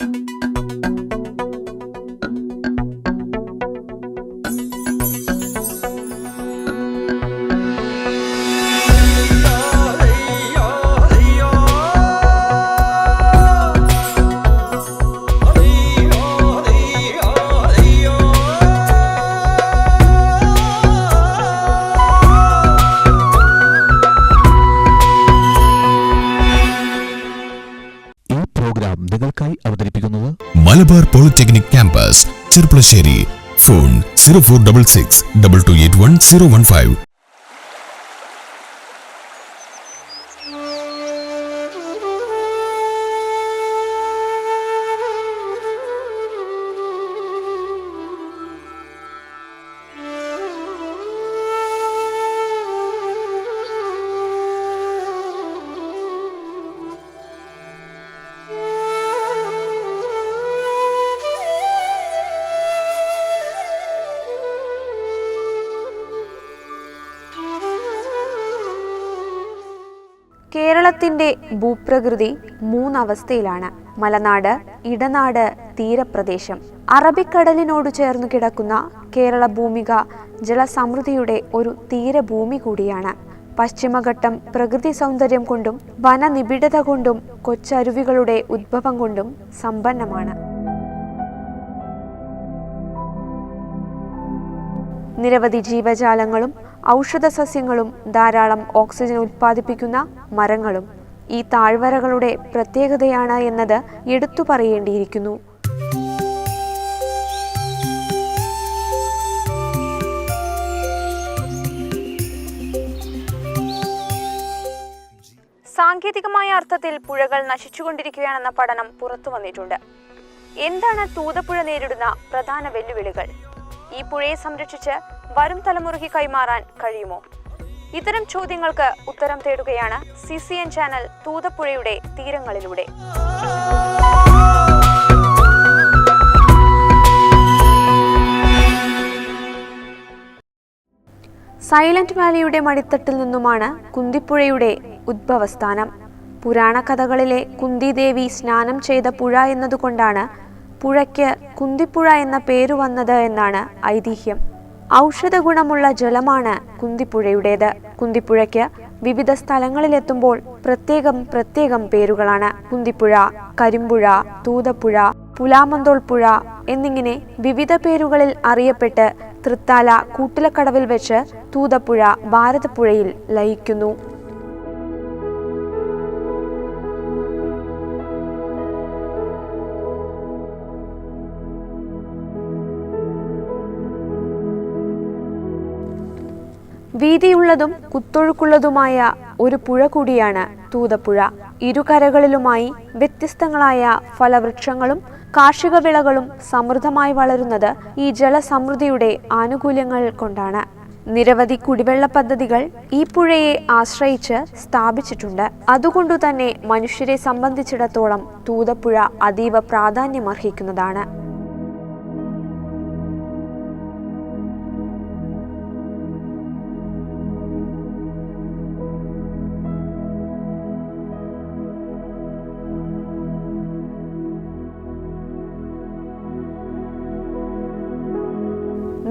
ഈ campus Cherpulassery phone zero four double six double two eight one zero one five. കേരളത്തിന്റെ ഭൂപ്രകൃതി മൂന്നവസ്ഥയിലാണ്. മലനാട് ഇടനാട് തീരപ്രദേശം. അറബിക്കടലിനോട് ചേർന്നു കിടക്കുന്ന കേരള ഭൂമിക ജലസമൃദ്ധിയുടെ ഒരു തീരഭൂമി കൂടിയാണ്. പശ്ചിമഘട്ടം പ്രകൃതി സൗന്ദര്യം കൊണ്ടും വനനിബിഡത കൊണ്ടും കൊച്ചരുവികളുടെ ഉദ്ഭവം കൊണ്ടും സമ്പന്നമാണ്. നിരവധി ജീവജാലങ്ങളും ഔഷധ സസ്യങ്ങളും ധാരാളം ഓക്സിജൻ ഉൽപ്പാദിപ്പിക്കുന്ന മരങ്ങളും ഈ താഴ്വരകളുടെ പ്രത്യേകതയാണ് എന്നത് എടുത്തു പറയേണ്ടിയിരിക്കുന്നു. സാങ്കേതികമായ അർത്ഥത്തിൽ പുഴകൾ നശിച്ചുകൊണ്ടിരിക്കുകയാണെന്ന പഠനം പുറത്തു വന്നിട്ടുണ്ട്. എന്താണ് തൂതപ്പുഴ നേരിടുന്ന പ്രധാന വെല്ലുവിളികൾ? ഈ പുഴയെ സംരക്ഷിച്ച് വരും തലമുറയ്ക്ക് കൈമാറാൻ കഴിയുമോ? ഇത്തരം ചോദ്യങ്ങൾക്ക് ഉത്തരം തേടുകയാണ് സി സി എൻ ചാനൽ തൂതപ്പുഴയുടെ തീരങ്ങളിലൂടെ. സൈലന്റ് വാലിയുടെ മടിത്തട്ടിൽ നിന്നുമാണ് കുന്തിപ്പുഴയുടെ ഉദ്ഭവസ്ഥാനം. പുരാണ കഥകളിലെ കുന്തിദേവി സ്നാനം ചെയ്ത പുഴ എന്നതുകൊണ്ടാണ് പുഴയ്ക്ക് കുന്തിപ്പുഴ എന്ന പേരു വന്നത് എന്നാണ് ഐതിഹ്യം. ഔഷധ ഗുണമുള്ള ജലമാണ് കുന്തിപ്പുഴയുടേത്. കുന്തിപ്പുഴയ്ക്ക് വിവിധ സ്ഥലങ്ങളിലെത്തുമ്പോൾ പ്രത്യേകം പ്രത്യേകം പേരുകളാണ്. കുന്തിപ്പുഴ കരിമ്പുഴ തൂതപ്പുഴ പുലാമന്തോൾ പുഴ എന്നിങ്ങനെ വിവിധ പേരുകളിൽ അറിയപ്പെട്ട് തൃത്താല കൂട്ടിലക്കടവിൽ വെച്ച് തൂതപ്പുഴ ഭാരതപ്പുഴയിൽ ലയിക്കുന്നു. വീതിയുള്ളതും കുത്തൊഴുക്കുള്ളതുമായ ഒരു പുഴ കൂടിയാണ് തൂതപ്പുഴ. ഇരുകരകളിലുമായി വ്യത്യസ്തങ്ങളായ ഫലവൃക്ഷങ്ങളും കാർഷിക വിളകളും സമൃദ്ധമായി വളരുന്നത് ഈ ജലസമൃദ്ധിയുടെ ആനുകൂല്യങ്ങൾ കൊണ്ടാണ്. നിരവധി കുടിവെള്ള പദ്ധതികൾ ഈ പുഴയെ ആശ്രയിച്ച് സ്ഥാപിച്ചിട്ടുണ്ട്. അതുകൊണ്ടുതന്നെ മനുഷ്യരെ സംബന്ധിച്ചിടത്തോളം തൂതപ്പുഴ അതീവ പ്രാധാന്യമർഹിക്കുന്നതാണ്.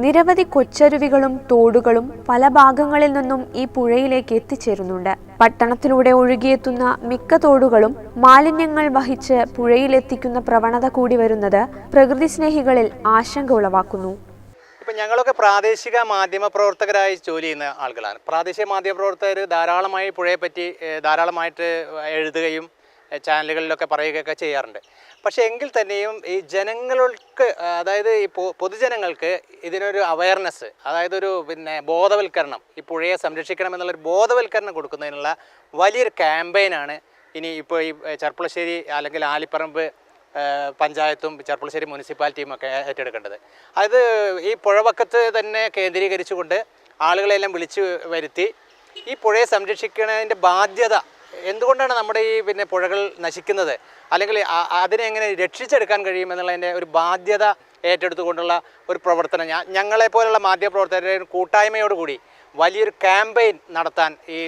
നിരവധി കൊച്ചരുവികളും തോടുകളും പല ഭാഗങ്ങളിൽ നിന്നും ഈ പുഴയിലേക്ക് എത്തിച്ചേരുന്നുണ്ട്. പട്ടണത്തിലൂടെ ഒഴുകിയെത്തുന്ന മിക്ക തോടുകളും മാലിന്യങ്ങൾ വഹിച്ച് പുഴയിലെത്തിക്കുന്ന പ്രവണത കൂടി വരുന്നത് പ്രകൃതി സ്നേഹികളിൽ ആശങ്ക ഉളവാക്കുന്നു. ഇപ്പം ഞങ്ങളൊക്കെ പ്രാദേശിക മാധ്യമ പ്രവർത്തകരായി ജോലി ചെയ്യുന്ന ആളുകളാണ്. പ്രാദേശിക മാധ്യമ പ്രവർത്തകർ ധാരാളമായി പുഴയെപ്പറ്റി പറ്റി ധാരാളമായിട്ട് എഴുതുകയും ചാനലുകളിലൊക്കെ പറയുകയൊക്കെ ചെയ്യാറുണ്ട്. പക്ഷേ എങ്കിൽ തന്നെയും ഈ ജനങ്ങൾക്ക് അതായത് ഈ പൊതുജനങ്ങൾക്ക് ഇതിനൊരു അവയർനെസ് അതായത് ഒരു പിന്നെ ബോധവൽക്കരണം ഈ പുഴയെ സംരക്ഷിക്കണം എന്നുള്ളൊരു ബോധവൽക്കരണം കൊടുക്കുന്നതിനുള്ള വലിയൊരു ക്യാമ്പയിനാണ് ഇനി ഇപ്പോൾ ഈ ചെർപ്പുളശ്ശേരി അല്ലെങ്കിൽ ആലിപ്പറമ്പ് പഞ്ചായത്തും ചെർപ്പുളശ്ശേരി മുനിസിപ്പാലിറ്റിയും ഒക്കെ ഏറ്റെടുക്കേണ്ടത്. അത് ഈ പുഴവക്കത്ത് തന്നെ കേന്ദ്രീകരിച്ചുകൊണ്ട് ആളുകളെല്ലാം വിളിച്ചു വരുത്തി ഈ പുഴയെ സംരക്ഷിക്കുന്നതിന്റെ ബാധ്യത എന്തുകൊണ്ടാണ് നമ്മുടെ ഈ പിന്നെ പുഴകൾ നശിക്കുന്നത്? അല്ലെങ്കിൽ അതിനെ എങ്ങനെ രക്ഷിച്ചെടുക്കാൻ കഴിയും എന്നുള്ളതിന്റെ ഒരു ബാധ്യത ഏറ്റെടുത്തുകൊണ്ടുള്ള ഒരു പ്രവർത്തനം ഞങ്ങളെപ്പോലുള്ള മാധ്യമപ്രവർത്തകരുടെ കൂട്ടായ്മയോടുകൂടി വലിയൊരു ക്യാമ്പയിൻ നടത്താൻ ഈ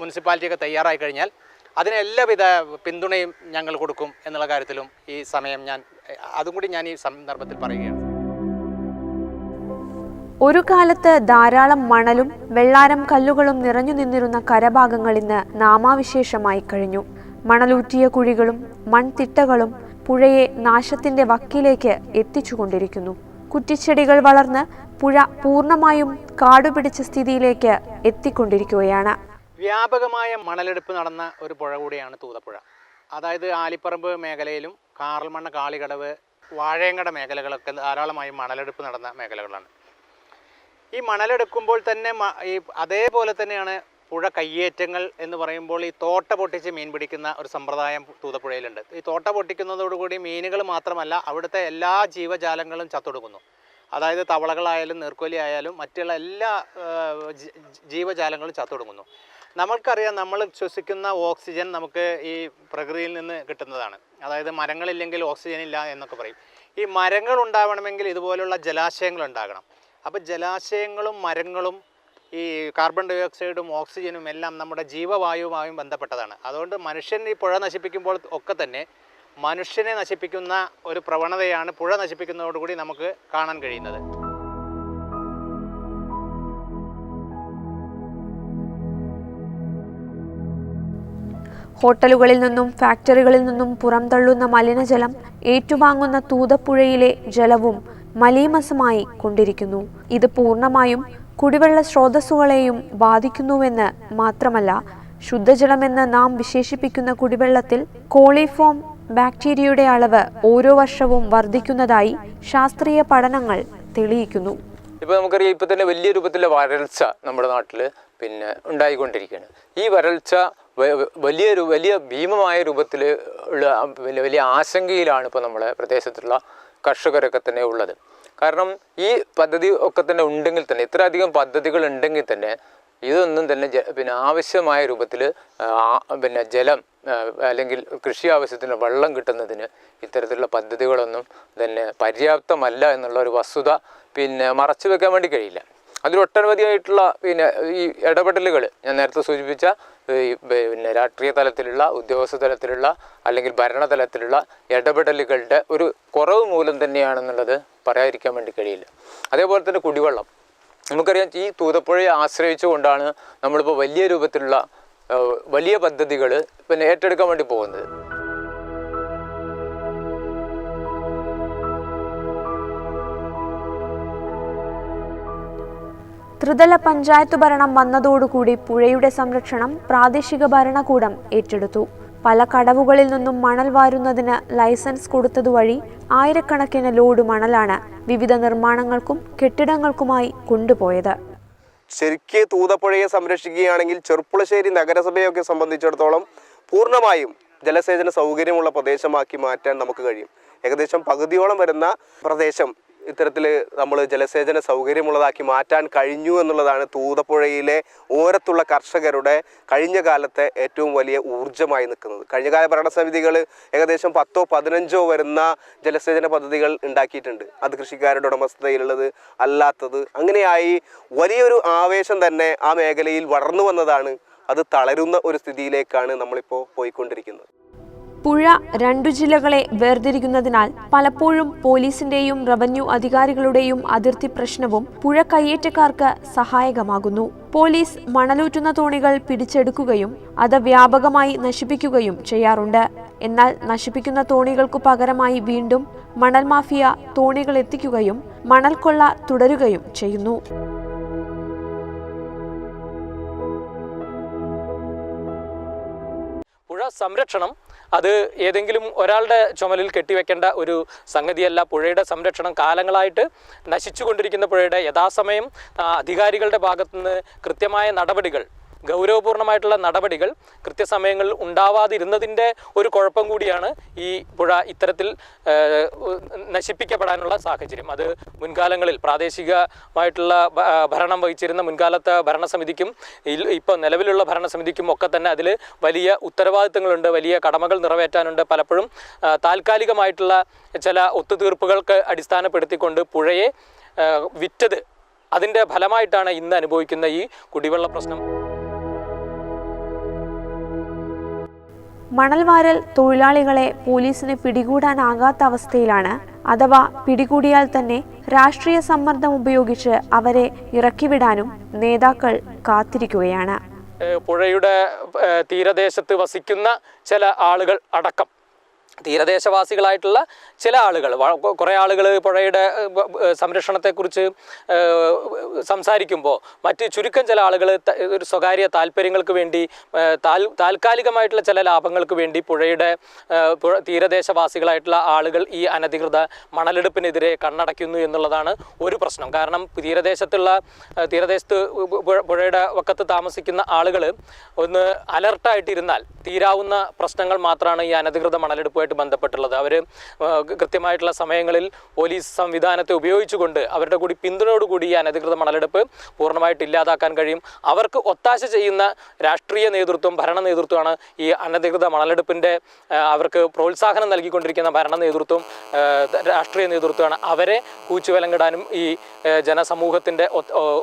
മുനിസിപ്പാലിറ്റിയൊക്കെ തയ്യാറായി കഴിഞ്ഞാൽ അതിന് എല്ലാവിധ പിന്തുണയും ഞങ്ങൾ കൊടുക്കും എന്നുള്ള കാര്യത്തിലും ഈ സമയം ഞാൻ അതും കൂടി ഞാൻ ഈ സന്ദർഭത്തിൽ പറയുകയാണ്. ഒരു കാലത്ത് ധാരാളം മണലും വെള്ളാരം കല്ലുകളും നിറഞ്ഞു നിന്നിരുന്ന കരഭാഗങ്ങൾ ഇന്ന് നാമാവിശേഷമായി കഴിഞ്ഞു. മണലൂറ്റിയ കുഴികളും മൺതിട്ടകളും പുഴയെ നാശത്തിന്റെ വക്കിലേക്ക് എത്തിച്ചുകൊണ്ടിരിക്കുന്നു. കുറ്റിച്ചെടികൾ വളർന്ന് പുഴ പൂർണമായും കാടുപിടിച്ച സ്ഥിതിയിലേക്ക് എത്തിക്കൊണ്ടിരിക്കുകയാണ്. വ്യാപകമായ മണലെടുപ്പ് നടന്ന ഒരു പുഴ കൂടിയാണ് തൂതപ്പുഴ. അതായത് ആലിപ്പറമ്പ് മേഖലയിലും കാറൽമണ്ണ കാളികടവ് വാഴയങ്കട മേഖലകളൊക്കെ ധാരാളമായി മണലെടുപ്പ് നടന്ന മേഖലകളാണ്. ഈ മണലെടുക്കുമ്പോൾ തന്നെ ഈ അതേപോലെ തന്നെയാണ് പുഴ കയ്യേറ്റങ്ങൾ എന്ന് പറയുമ്പോൾ ഈ തോട്ട പൊട്ടിച്ച് മീൻ പിടിക്കുന്ന ഒരു സമ്പ്രദായം തൂതപ്പുഴയിലുണ്ട്. ഈ തോട്ട പൊട്ടിക്കുന്നതോടുകൂടി മീനുകൾ മാത്രമല്ല അവിടുത്തെ എല്ലാ ജീവജാലങ്ങളും ചത്തൊടുക്കുന്നു. അതായത് തവളകളായാലും നീർക്കോലി ആയാലും മറ്റുള്ള എല്ലാ ജീവജാലങ്ങളും ചത്തൊടുങ്ങുന്നു നമ്മൾക്കറിയാം നമ്മൾ ശ്വസിക്കുന്ന ഓക്സിജൻ നമുക്ക് ഈ പ്രകൃതിയിൽ നിന്ന് കിട്ടുന്നതാണ്. അതായത് മരങ്ങളില്ലെങ്കിൽ ഓക്സിജൻ ഇല്ല എന്നൊക്കെ പറയും. ഈ മരങ്ങൾ ഉണ്ടാവണമെങ്കിൽ ഇതുപോലുള്ള ജലാശയങ്ങൾ ഉണ്ടാകണം. അപ്പോൾ ജലാശയങ്ങളും മരങ്ങളും ഈ കാർബൺ ഡൈ ഓക്സൈഡും ഓക്സിജനും എല്ലാം നമ്മുടെ ജീവവായുവുമായും ബന്ധപ്പെട്ടതാണ്. അതുകൊണ്ട് മനുഷ്യൻ ഈ പുഴ നശിപ്പിക്കുമ്പോൾ ഒക്കെ തന്നെ മനുഷ്യനെ നശിപ്പിക്കുന്ന ഒരു പ്രവണതയാണ് പുഴ നശിപ്പിക്കുന്നതോടുകൂടി നമുക്ക് കാണാൻ കഴിയുന്നത്. ഹോട്ടലുകളിൽ നിന്നും ഫാക്ടറികളിൽ നിന്നും പുറംതള്ളുന്ന മലിനജലം ഏറ്റുവാങ്ങുന്ന തൂതപ്പുഴയിലെ ജലവും മലീമസമായി കൊണ്ടിരിക്കുന്നു. ഇത് പൂർണമായും കുടിവെള്ള സ്രോതസ്സുകളെയും ബാധിക്കുന്നുവെന്ന് മാത്രമല്ല ശുദ്ധജലമെന്ന് നാം വിശേഷിപ്പിക്കുന്ന കുടിവെള്ളത്തിൽ കോളിഫോം ബാക്ടീരിയയുടെ അളവ് ഓരോ വർഷവും വർദ്ധിക്കുന്നതായി ശാസ്ത്രീയ പഠനങ്ങൾ തെളിയിക്കുന്നു. ഇപ്പോൾ നമുക്കറിയാം ഇപ്പോൾ തന്നെ വലിയ രൂപത്തിലെ വരൾച്ച നമ്മുടെ നാട്ടിൽ പിന്നെ ഉണ്ടായിക്കൊണ്ടിരിക്കുകയാണ്. ഈ വരൾച്ച വലിയ വലിയ ഭീമമായ രൂപത്തിൽ ഉള്ള വലിയ ആശങ്കയിലാണ് ഇപ്പോൾ നമ്മുടെ പ്രദേശത്തുള്ള കർഷകരൊക്കെ തന്നെ ഉള്ളത്. കാരണം ഈ പദ്ധതി ഒക്കെ തന്നെ ഉണ്ടെങ്കിൽ തന്നെ ഇത്രയധികം പദ്ധതികൾ ഉണ്ടെങ്കിൽ തന്നെ ഇതൊന്നും തന്നെ പിന്നെ ആവശ്യമായ രൂപത്തിൽ പിന്നെ ജലം അല്ലെങ്കിൽ കൃഷി ആവശ്യത്തിന് വെള്ളം കിട്ടുന്നതിന് ഇത്തരത്തിലുള്ള പദ്ധതികളൊന്നും തന്നെ പര്യാപ്തമല്ല എന്നുള്ള ഒരു വസ്തുത പിന്നെ മറച്ചു വെക്കാൻ വേണ്ടി കഴിയില്ല. അതിൽ ഒട്ടനവധിയായിട്ടുള്ള പിന്നെ ഈ ഇടപെടലുകൾ ഞാൻ നേരത്തെ സൂചിപ്പിച്ച ഈ പിന്നെ രാഷ്ട്രീയ തലത്തിലുള്ള ഉദ്യോഗസ്ഥ തലത്തിലുള്ള അല്ലെങ്കിൽ ഭരണതലത്തിലുള്ള ഇടപെടലുകളുടെ ഒരു കുറവ് മൂലം തന്നെയാണെന്നുള്ളത് പറയാതിരിക്കാൻ വേണ്ടി കഴിയില്ല. അതേപോലെ തന്നെ കുടിവെള്ളം. നമുക്കറിയാം ഈ തൂതപ്പുഴയെ ആശ്രയിച്ചുകൊണ്ടാണ് നമ്മളിപ്പോൾ വലിയ രൂപത്തിലുള്ള വലിയ പദ്ധതികൾ പിന്നെ ഏറ്റെടുക്കാൻ വേണ്ടി പോകുന്നത്. ത്രിതല പഞ്ചായത്ത് ഭരണം വന്നതോടുകൂടി പുഴയുടെ സംരക്ഷണം പ്രാദേശിക ഭരണകൂടം ഏറ്റെടുത്തു. പല കടവുകളിൽ നിന്നും മണൽ വാരുന്നതിന് ലൈസൻസ് കൊടുത്തതുവഴി ആയിരക്കണക്കിന് ലോഡ് മണലാണ് വിവിധ നിർമ്മാണങ്ങൾക്കും കെട്ടിടങ്ങൾക്കുമായി കൊണ്ടുപോയത്. ശരിക്ക് തൂതപ്പുഴയെ സംരക്ഷിക്കുകയാണെങ്കിൽ ചെറുപ്പുളശ്ശേരി നഗരസഭയൊക്കെ സംബന്ധിച്ചിടത്തോളം പൂർണമായും ജലസേചന സൗകര്യമുള്ള പ്രദേശമാക്കി മാറ്റാൻ നമുക്ക് കഴിയും. ഏകദേശം പകുതിയോളം വരുന്ന പ്രദേശം ഇത്തരത്തിൽ നമ്മൾ ജലസേചന സൗകര്യമുള്ളതാക്കി മാറ്റാൻ കഴിഞ്ഞു എന്നുള്ളതാണ് തൂതപ്പുഴയിലെ ഓരത്തുള്ള കർഷകരുടെ കഴിഞ്ഞ കാലത്തെ ഏറ്റവും വലിയ ഊർജമായി നിൽക്കുന്നത്. കഴിഞ്ഞകാല ഭരണസമിതികൾ ഏകദേശം പത്തോ പതിനഞ്ചോ വരുന്ന ജലസേചന പദ്ധതികൾ ഉണ്ടാക്കിയിട്ടുണ്ട്. അത് കൃഷിക്കാരുടെ ഉടമസ്ഥതയിലുള്ളത് അല്ലാത്തത് അങ്ങനെയായി വലിയൊരു ആവേശം തന്നെ ആ മേഖലയിൽ വളർന്നു വന്നതാണ്. അത് തളരുന്ന ഒരു സ്ഥിതിയിലേക്കാണ് നമ്മളിപ്പോൾ പോയിക്കൊണ്ടിരിക്കുന്നത്. പുഴ രണ്ടു ജില്ലകളെ വേർതിരിക്കുന്നതിനാൽ പലപ്പോഴും പോലീസിന്റെയും റവന്യൂ അധികാരികളുടെയും അതിർത്തി പ്രശ്നവും പുഴ കയ്യേറ്റക്കാർക്ക് സഹായകമാകുന്നു. പോലീസ് മണലൂറ്റുന്ന തോണികൾ പിടിച്ചെടുക്കുകയും അത് വ്യാപകമായി നശിപ്പിക്കുകയും ചെയ്യാറുണ്ട്. എന്നാൽ നശിപ്പിക്കുന്ന തോണികൾക്കു പകരമായി വീണ്ടും മണൽ മാഫിയ തോണികൾ എത്തിക്കുകയും മണൽ കൊള്ള തുടരുകയും ചെയ്യുന്നു. പുഴ സംരക്ഷണം അത് ഏതെങ്കിലും ഒരാളുടെ ചുമലിൽ കെട്ടിവെക്കേണ്ട ഒരു സംഗതിയല്ല. പുഴയുടെ സംരക്ഷണം കാലങ്ങളായിട്ട് നശിച്ചുകൊണ്ടിരിക്കുന്ന പുഴയുടെ യഥാസമയം അധികാരികളുടെ ഭാഗത്തുനിന്ന് കൃത്യമായ നടപടികൾ ഗൗരവപൂർണമായിട്ടുള്ള നടപടികൾ കൃത്യസമയങ്ങളിൽ ഉണ്ടാവാതിരുന്നതിന്റെ ഒരു കുഴപ്പം കൂടിയാണ് ഈ പുഴ ഇത്തരത്തിൽ നശിപ്പിക്കപ്പെടാനുള്ള സാഹചര്യം. അത് മുൻകാലങ്ങളിൽ പ്രാദേശികമായിട്ടുള്ള ഭരണം വഹിച്ചിരുന്ന മുൻകാലത്തെ ഭരണസമിതിക്കും ഇപ്പോൾ നിലവിലുള്ള ഭരണസമിതിക്കും ഒക്കെ തന്നെ അതിൽ വലിയ ഉത്തരവാദിത്തങ്ങളുണ്ട് വലിയ കടമകൾ നിറവേറ്റാനുണ്ട്. പലപ്പോഴും താൽക്കാലികമായിട്ടുള്ള ചില ഒത്തുതീർപ്പുകൾക്ക് അടിസ്ഥാനപ്പെടുത്തിക്കൊണ്ട് പുഴയെ വിറ്റത് അതിന്റെ ഫലമായിട്ടാണ് ഇന്ന് അനുഭവിക്കുന്ന ഈ കുടിവെള്ള പ്രശ്നം. മണൽവാരൽ തൊഴിലാളികളെ പോലീസിന് പിടികൂടാനാകാത്ത അവസ്ഥയിലാണ്. അഥവാ പിടികൂടിയാൽ തന്നെ രാഷ്ട്രീയ സമ്മർദ്ദം ഉപയോഗിച്ച് അവരെ ഇറക്കിവിടാനും നേതാക്കൾ കാത്തിരിക്കുകയാണ്. പുഴയുടെ തീരദേശത്ത് വസിക്കുന്ന ചില ആളുകൾ അടക്കം. തീരദേശവാസികളായിട്ടുള്ള ചില ആളുകൾ കുറേ ആളുകൾ പുഴയുടെ സംരക്ഷണത്തെക്കുറിച്ച് സംസാരിക്കുമ്പോൾ മറ്റ് ചുരുക്കം ചില ആളുകൾ ഒരു സ്വകാര്യ താല്പര്യങ്ങൾക്ക് വേണ്ടി താൽക്കാലികമായിട്ടുള്ള ചില ലാഭങ്ങൾക്ക് വേണ്ടി പുഴയുടെ തീരദേശവാസികളായിട്ടുള്ള ആളുകൾ ഈ അനധികൃത മണലെടുപ്പിനെതിരെ കണ്ണടയ്ക്കുന്നു എന്നുള്ളതാണ് ഒരു പ്രശ്നം. കാരണം തീരദേശത്തുള്ള തീരദേശത്ത് പുഴയുടെ വക്കത്ത് താമസിക്കുന്ന ആളുകൾ ഒന്ന് അലർട്ടായിട്ടിരുന്നാൽ തീരാവുന്ന പ്രശ്നങ്ങൾ മാത്രമാണ് ഈ അനധികൃത മണലെടുപ്പുമായിട്ട് ബന്ധപ്പെട്ടുള്ളത്. അവർ കൃത്യമായിട്ടുള്ള സമയങ്ങളിൽ പോലീസ് സംവിധാനത്തെ ഉപയോഗിച്ചുകൊണ്ട് അവരുടെ കൂടി പിന്തുണയോടുകൂടി ഈ അനധികൃത മണലെടുപ്പ് പൂർണമായിട്ട് ഇല്ലാതാക്കാൻ കഴിയും. അവർക്ക് ഒത്താശ ചെയ്യുന്ന രാഷ്ട്രീയ നേതൃത്വം ഭരണ നേതൃത്വമാണ് ഈ അനധികൃത മണലെടുപ്പിന്റെ അവർക്ക് പ്രോത്സാഹനം നൽകിക്കൊണ്ടിരിക്കുന്ന ഭരണ നേതൃത്വം രാഷ്ട്രീയ നേതൃത്വമാണ്. അവരെ കൂച്ചുവലങ്കിടാനും ഈ ജനസമൂഹത്തിന്റെ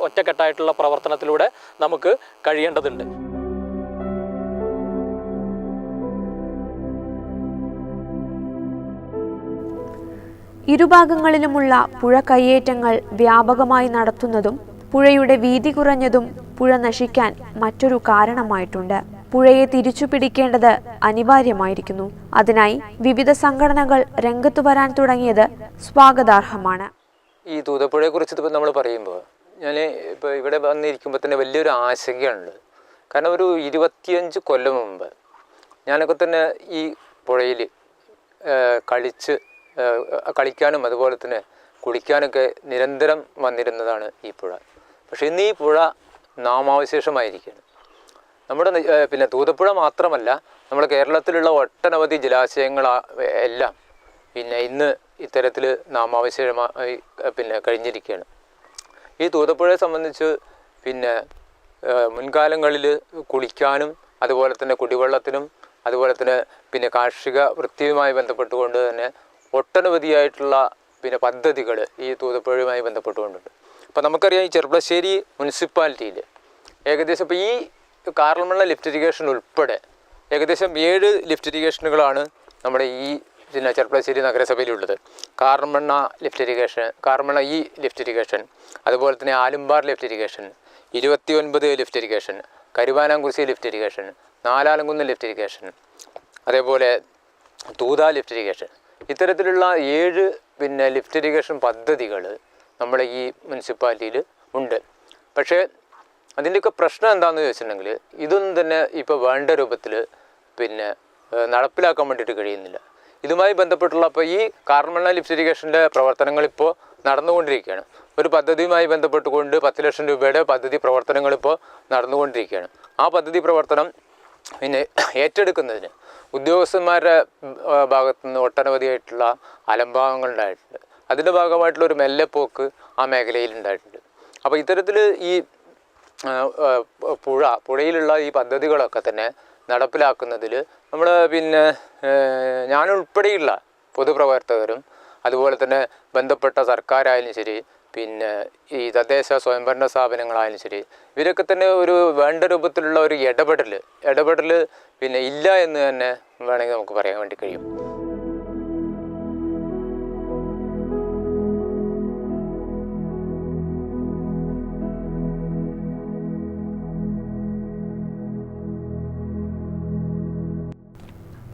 ഒറ്റക്കെട്ടായിട്ടുള്ള പ്രവർത്തനത്തിലൂടെ നമുക്ക് കഴിയേണ്ടതുണ്ട്. ഇരുഭാഗങ്ങളിലുമുള്ള പുഴ കയ്യേറ്റങ്ങൾ വ്യാപകമായി നടത്തുന്നതും പുഴയുടെ വീതി കുറഞ്ഞതും പുഴ നശിക്കാൻ മറ്റൊരു കാരണമായിട്ടുണ്ട്. പുഴയെ തിരിച്ചു പിടിക്കേണ്ടത് അനിവാര്യമായിരിക്കുന്നു. അതിനായി വിവിധ സംഘടനകൾ രംഗത്തു വരാൻ തുടങ്ങിയത് സ്വാഗതാർഹമാണ്. ഈ തൂതപ്പുഴയെക്കുറിച്ച് ഇപ്പോൾ നമ്മൾ പറയുമ്പോൾ ഞാൻ ഇപ്പോൾ ഇവിടെ വന്നിരിക്കുമ്പോൾ തന്നെ വലിയൊരു ആശങ്കയുണ്ട് കാരണം ഒരു ഇരുപത്തിയഞ്ച് കൊല്ലം മുമ്പ് ഞാനൊക്കെ തന്നെ ഈ പുഴയിൽ കളിച്ച് കളിക്കാനും അതുപോലെ തന്നെ കുളിക്കാനൊക്കെ നിരന്തരം വന്നിരുന്നതാണ് ഈ പുഴ. പക്ഷേ ഇന്ന് ഈ പുഴ നാമാവശേഷമായിരിക്കുകയാണ്. നമ്മുടെ പിന്നെ തൂതപ്പുഴ മാത്രമല്ല നമ്മുടെ കേരളത്തിലുള്ള ഒട്ടനവധി ജലാശയങ്ങൾ എല്ലാം പിന്നെ ഇന്ന് ഇത്തരത്തിൽ നാമാവശേഷമായി പിന്നെ കഴിഞ്ഞിരിക്കുകയാണ്. ഈ തൂതപ്പുഴയെ സംബന്ധിച്ച് പിന്നെ മുൻകാലങ്ങളിൽ കുളിക്കാനും അതുപോലെ തന്നെ കുടിവെള്ളത്തിനും അതുപോലെ തന്നെ പിന്നെ കാർഷിക വൃത്തിയുമായി ബന്ധപ്പെട്ടുകൊണ്ട് തന്നെ ഒട്ടനവധിയായിട്ടുള്ള പിന്നെ പദ്ധതികൾ ഈ തൂതപ്പുഴയുമായി ബന്ധപ്പെട്ടുകൊണ്ടുണ്ട്. അപ്പോൾ നമുക്കറിയാം ഈ ചെറുപ്പശ്ശേരി മുനിസിപ്പാലിറ്റിയിൽ ഏകദേശം ഇപ്പോൾ ഈ കാർമണ്ണ ലിഫ്റ്റ് ഇറിഗേഷൻ ഉൾപ്പെടെ ഏകദേശം ഏഴ് ലിഫ്റ്റ് ഇറിഗേഷനുകളാണ് നമ്മുടെ ഈ പിന്നെ ചെറുപ്പശ്ശേരി നഗരസഭയിലുള്ളത്. കാർമണ്ണ ലിഫ്റ്റ് ഇറിഗേഷൻ കാർമണ്ണ ഈ ലിഫ്റ്റ് ഇറിഗേഷൻ അതുപോലെ തന്നെ ആലുംബാർ ലിഫ്റ്റ് ഇറിഗേഷൻ ഇരുപത്തി ഒൻപത് lift irrigation Karuvanamkuzhi lift irrigation Nalalamkunnu lift irrigation അതേപോലെ തൂത ലിഫ്റ്റ് ഇറിഗേഷൻ ഇത്തരത്തിലുള്ള ഏഴ് പിന്നെ ലിഫ്റ്റ് ഇറിഗേഷൻ പദ്ധതികൾ നമ്മുടെ ഈ മുനിസിപ്പാലിറ്റിയിൽ ഉണ്ട്. പക്ഷേ അതിന്റെയൊക്കെ പ്രശ്നം എന്താണെന്ന് ചോദിച്ചിട്ടുണ്ടെങ്കിൽ ഇതൊന്നും തന്നെ ഇപ്പോൾ വേണ്ട രൂപത്തിൽ പിന്നെ നടപ്പിലാക്കാൻ വേണ്ടിയിട്ട് കഴിയുന്നില്ല. ഇതുമായി ബന്ധപ്പെട്ടുള്ള ഇപ്പോൾ ഈ കാർമണ ലിഫ്റ്റ് ഇറിഗേഷന്റെ പ്രവർത്തനങ്ങൾ ഇപ്പോൾ നടന്നുകൊണ്ടിരിക്കുകയാണ്. ഒരു പദ്ധതിയുമായി ബന്ധപ്പെട്ടുകൊണ്ട് പത്ത് ലക്ഷം രൂപയുടെ പദ്ധതി പ്രവർത്തനങ്ങൾ ഇപ്പോൾ നടന്നുകൊണ്ടിരിക്കുകയാണ്. ആ പദ്ധതി പ്രവർത്തനം പിന്നെ ഏറ്റെടുക്കുന്നതിന് ഉദ്യോഗസ്ഥന്മാരുടെ ഭാഗത്തു നിന്ന് ഒട്ടനവധിയായിട്ടുള്ള അലംഭാവങ്ങൾ ഉണ്ടായിട്ടുണ്ട് അതിന്റെ ഭാഗമായിട്ടുള്ള ഒരു മെല്ലെപ്പോക്ക് ആ മേഖലയിൽ ഉണ്ടായിട്ടുണ്ട് അപ്പോൾ ഇത്തരത്തിൽ ഈ പുഴ പുഴയിലുള്ള ഈ പദ്ധതികളൊക്കെ തന്നെ നടപ്പിലാക്കുന്നതിൽ നമ്മൾ പിന്നെ ഞാനുൾപ്പെടെയുള്ള പൊതുപ്രവർത്തകരും അതുപോലെ തന്നെ ബന്ധപ്പെട്ട സർക്കാരായാലും ശരി പിന്നെ ഈ തദ്ദേശ സ്വയംഭരണ സ്ഥാപനങ്ങളായാലും ശരി ഇവരൊക്കെ തന്നെ ഒരു വേണ്ട രൂപത്തിലുള്ള ഒരു ഇടപെടൽ ഇടപെടൽ പിന്നെ ഇല്ല എന്ന് തന്നെ വേണമെങ്കിൽ നമുക്ക് പറയാൻ വേണ്ടി കഴിയും.